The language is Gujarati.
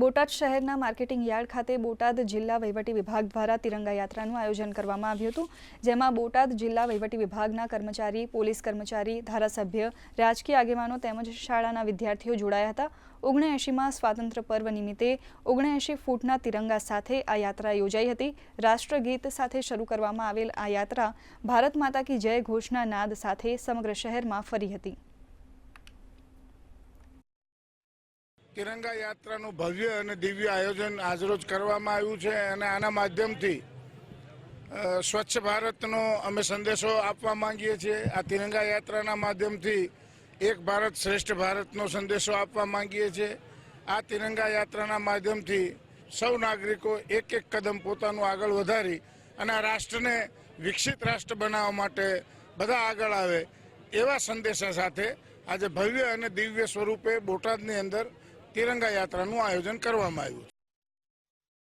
બોટાદ શહેરના માર્કેટિંગ યાર્ડ ખાતે બોટાદ જિલ્લા વહીવટી વિભાગ દ્વારા તિરંગા યાત્રાનું આયોજન કરવામાં આવ્યું હતું, જેમાં બોટાદ જિલ્લા વહીવટી વિભાગના કર્મચારી, પોલીસ કર્મચારી, ધારાસભ્ય, રાજકીય આગેવાનો તેમજ શાળાના વિદ્યાર્થીઓ જોડાયા હતા. ઓગણએંશીમાં સ્વાતંત્ર્ય પર્વ નિમિત્તે ઓગણએંશી ફૂટના તિરંગા સાથે આ યાત્રા યોજાઈ હતી. રાષ્ટ્રગીત સાથે શરૂ કરવામાં આવેલ આ યાત્રા ભારત માતા કી જય ઘોષના નાદ સાથે સમગ્ર શહેરમાં ફરી હતી. તિરંગા યાત્રાનું ભવ્ય અને દિવ્ય આયોજન આજરોજ કરવામાં આવ્યું છે અને આના માધ્યમથી સ્વચ્છ ભારતનો અમે સંદેશો આપવા માંગીએ છીએ. આ તિરંગા યાત્રાના માધ્યમથી એક ભારત શ્રેષ્ઠ ભારતનો સંદેશો આપવા માંગીએ છીએ. આ તિરંગા યાત્રાના માધ્યમથી સૌ નાગરિકો એક એક કદમ પોતાનું આગળ વધારી અને આ રાષ્ટ્રને વિકસિત રાષ્ટ્ર બનાવવા માટે બધા આગળ આવે એવા સંદેશા સાથે આજે ભવ્ય અને દિવ્ય સ્વરૂપે બોટાદની અંદર તિરંગા યાત્રાનું આયોજન કરવામાં આવ્યું